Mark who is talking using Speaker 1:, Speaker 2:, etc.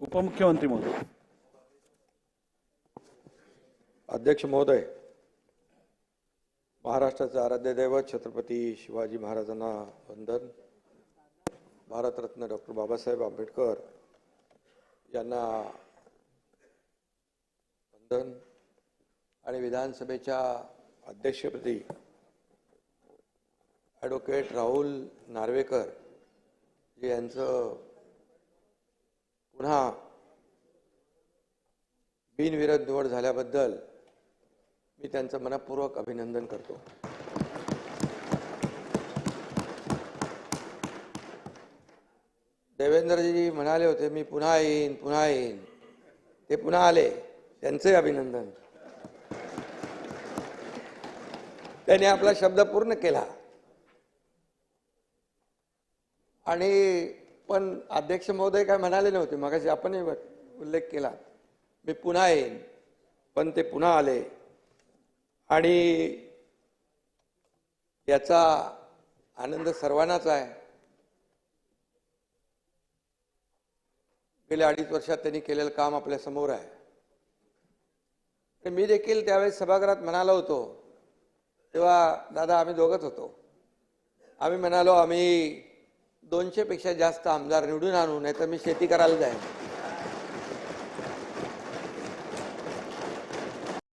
Speaker 1: उपमुख्यमंत्री महोदय.
Speaker 2: अध्यक्ष महोदय महाराष्ट्राचे आराध्य दैवत छत्रपती शिवाजी महाराजांना वंदन. भारतरत्न डॉक्टर बाबासाहेब आंबेडकर यांना वंदन. आणि विधानसभेच्या अध्यक्षपदी ॲडव्होकेट राहुल नार्वेकर यांचं पुन्हा बिनविरोध निवड झाल्याबद्दल मी त्यांचं मनपूर्वक अभिनंदन करतो. देवेंद्रजी म्हणाले होते मी पुन्हा येईन पुन्हा येईन. ते पुन्हा आले. त्यांचे अभिनंदन. त्यांनी आपला शब्द पूर्ण केला. आणि पण अध्यक्ष महोदय काय म्हणाले नव्हते मगाशी आपणही उल्लेख केला. मी पुन्हा येईन पण ते पुन्हा आले. आणि याचा आनंद सर्वांनाच आहे. गेल्या अडीच वर्षात त्यांनी केलेलं काम आपल्यासमोर आहे. मी देखील त्यावेळेस सभागृहात म्हणालो होतो तेव्हा दादा आम्ही दोघंच होतो. आम्ही म्हणालो आम्ही दोनशेपेक्षा जास्त आमदार निवडून आणू नाही तर मी शेती करायला जाईन.